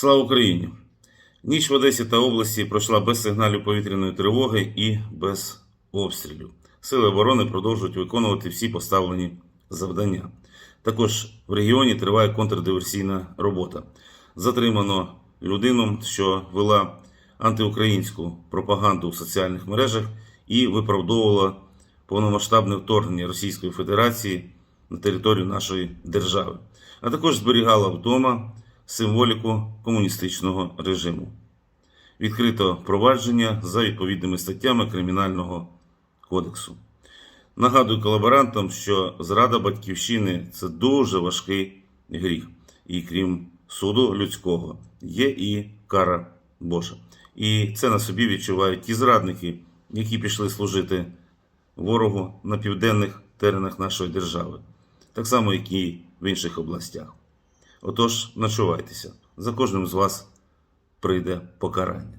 Слава Україні! Ніч в Одесі та області пройшла без сигналів повітряної тривоги і без обстрілів. Сили оборони продовжують виконувати всі поставлені завдання. Також в регіоні триває контрдиверсійна робота. Затримано людину, що вела антиукраїнську пропаганду в соціальних мережах і виправдовувала повномасштабне вторгнення Російської Федерації на територію нашої держави, а також зберігала вдома символіку комуністичного режиму. Відкрито провадження за відповідними статтями Кримінального кодексу. Нагадую колаборантам, що зрада батьківщини це дуже важкий гріх. І крім суду людського, є і кара Божа. І це на собі відчувають ті зрадники, які пішли служити ворогу на південних теренах нашої держави, так само, як і в інших областях. Отож, начувайтеся, за кожним з вас прийде покарання.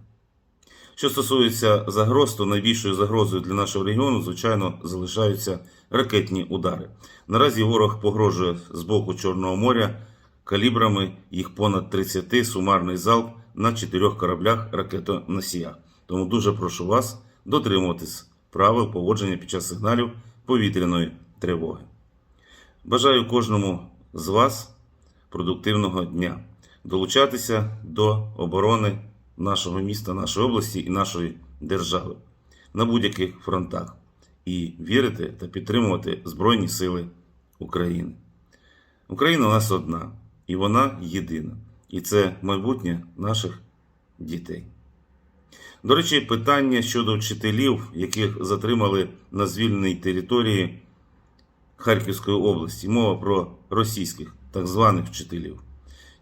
Що стосується загроз, то найбільшою загрозою для нашого регіону, звичайно, залишаються ракетні удари. Наразі ворог погрожує з боку Чорного моря калібрами їх понад 30 сумарний залп на чотирьох кораблях ракетоносіях. Тому дуже прошу вас дотримуватись правил поводження під час сигналів повітряної тривоги. Бажаю кожному з вас продуктивного дня, долучатися до оборони нашого міста, нашої області і нашої держави на будь-яких фронтах і вірити та підтримувати Збройні Сили України. Україна у нас одна, і вона єдина. І це майбутнє наших дітей. До речі, питання щодо вчителів, яких затримали на звільненій території Харківської області. Мова про російських так званих вчителів.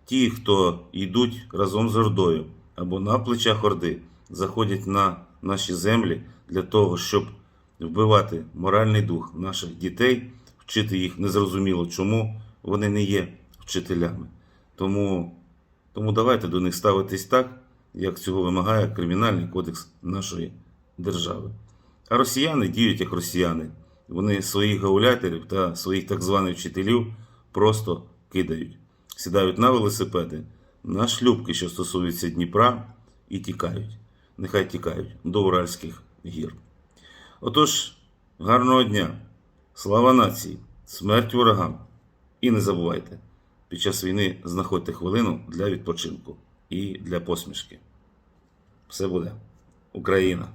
Ті, хто йдуть разом з Ордою або на плечах Орди, заходять на наші землі для того, щоб вбивати моральний дух наших дітей, вчити їх незрозуміло чому вони не є вчителями. Тому, тому давайте до них ставитись так, як цього вимагає Кримінальний кодекс нашої держави. А росіяни діють як росіяни. Вони своїх гауляторів та своїх так званих вчителів просто кидають, сідають на велосипеди, на шлюбки, що стосуються Дніпра, і тікають. Нехай тікають до Уральських гір. Отож, гарного дня, слава нації, смерть ворогам! І не забувайте, під час війни знаходьте хвилину для відпочинку і для посмішки. Все буде. Україна!